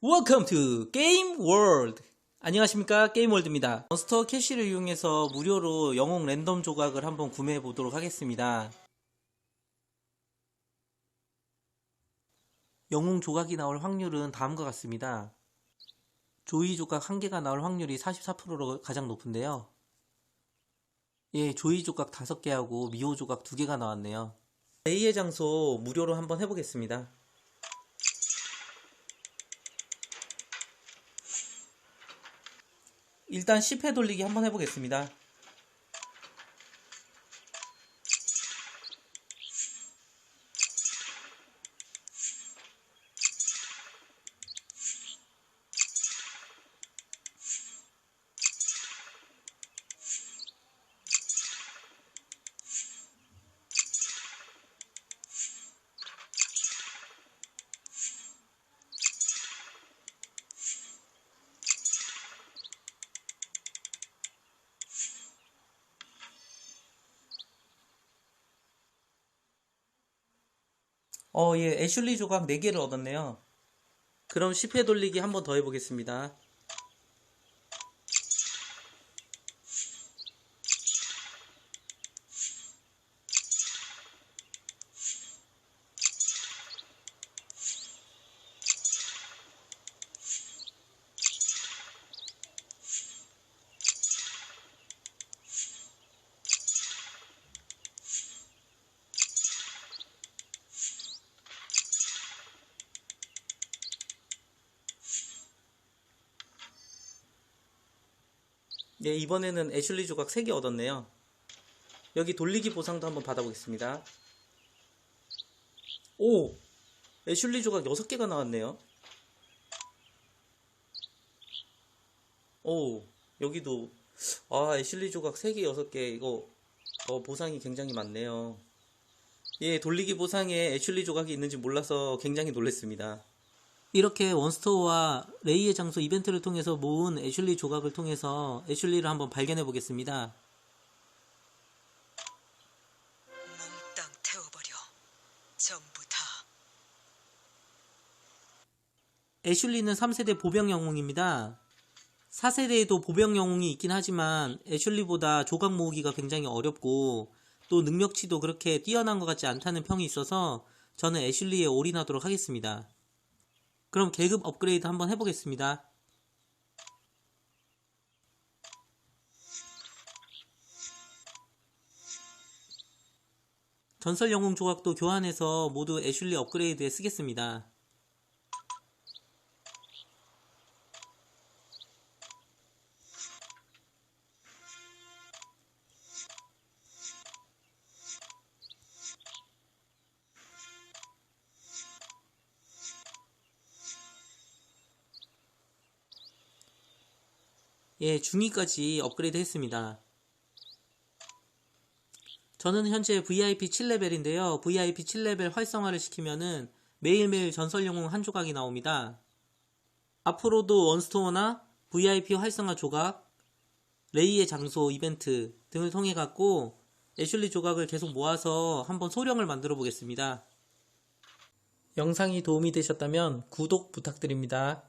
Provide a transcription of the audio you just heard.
Welcome to Game World. 안녕하십니까 게임월드입니다. 몬스터 캐시를 이용해서 무료로 영웅 랜덤 조각을 한번 구매해 보도록 하겠습니다. 영웅 조각이 나올 확률은 다음과 같습니다. 조이 조각 1개가 나올 확률이 44%로 가장 높은데요. 예, 조이 조각 5개하고 미호 조각 2개가 나왔네요. 레이의 장소 무료로 한번 해보겠습니다. 일단 10회 돌리기 한번 해보겠습니다. 어, 예, 애슐리 조각 4개를 얻었네요. 그럼 10회 돌리기 한번 더 해보겠습니다. 네, 이번에는 애슐리 조각 3개 얻었네요. 여기 돌리기 보상도 한번 받아보겠습니다. 오! 애슐리 조각 6개가 나왔네요. 오, 여기도, 아, 애슐리 조각 3개, 6개, 이거, 어, 보상이 굉장히 많네요. 예, 돌리기 보상에 애슐리 조각이 있는지 몰라서 굉장히 놀랐습니다. 이렇게 원스토어와 레이의 장소 이벤트를 통해서 모은 애슐리 조각을 통해서 애슐리를 한번 발견해 보겠습니다. 몽땅 태워버려. 전부 다. 애슐리는 3세대 보병 영웅입니다. 4세대에도 보병 영웅이 있긴 하지만 애슐리보다 조각 모으기가 굉장히 어렵고 또 능력치도 그렇게 뛰어난 것 같지 않다는 평이 있어서 저는 애슐리에 올인하도록 하겠습니다. 그럼 계급 업그레이드 한번 해보겠습니다. 전설 영웅 조각도 교환해서 모두 애슐리 업그레이드에 쓰겠습니다. 예, 중위까지 업그레이드 했습니다. 저는 현재 VIP 7레벨인데요. VIP 7레벨 활성화를 시키면은 매일매일 전설 영웅 한 조각이 나옵니다. 앞으로도 원스토어나 VIP 활성화 조각, 레이의 장소 이벤트 등을 통해 갖고 애슐리 조각을 계속 모아서 한번 소령을 만들어 보겠습니다. 영상이 도움이 되셨다면 구독 부탁드립니다.